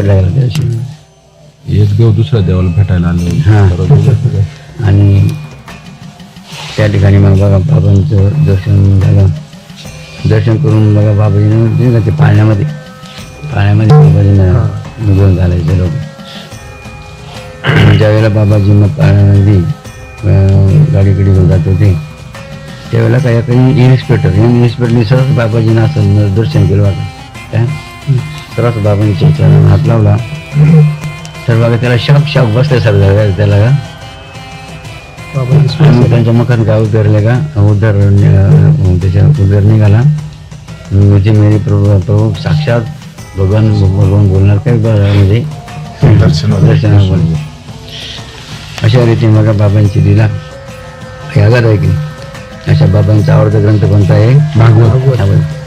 पकडला गेला त्या दिवशी. एक देव दुसऱ्या देवाला भेटायला आले. हा. बरोबर. आणि त्या ठिकाणी मग बघा बाबांचं दर्शन झालं दर्शन करून बघा बाबाजीनं का ते पाण्यामध्ये पाण्यामध्ये बाबाजीनं निघून घालायचे लोक. ज्यावेळेला बाबाजींना पाण्यामध्ये अं, गाडीकडे घेऊन जात होते त्यावेळेला काही काही इन्स्पेक्टर इन्स्पेक्टरने सरस बाबाजींना असं दर्शन केलं बघा काय? सरस बाबांच्या चरणाला हात लावला. तर बघा त्याला शाप शाप बसल्यासारखं झालं त्याला. का मग त्यांच्या मखात गाव उतरले का? उदर त्याच्या उदर निघाला. म्हणजे मेरे प्रभू प्रभू साक्षात भगवान भगवान बोलणार काय? म्हणजे दर्शनाला. दर्शनाला बोलले अशा रीतीने बघा बाबांची दिला यागात आहे की? अशा बाबांचा आवडता ग्रंथ कोणता आहे? भागवत.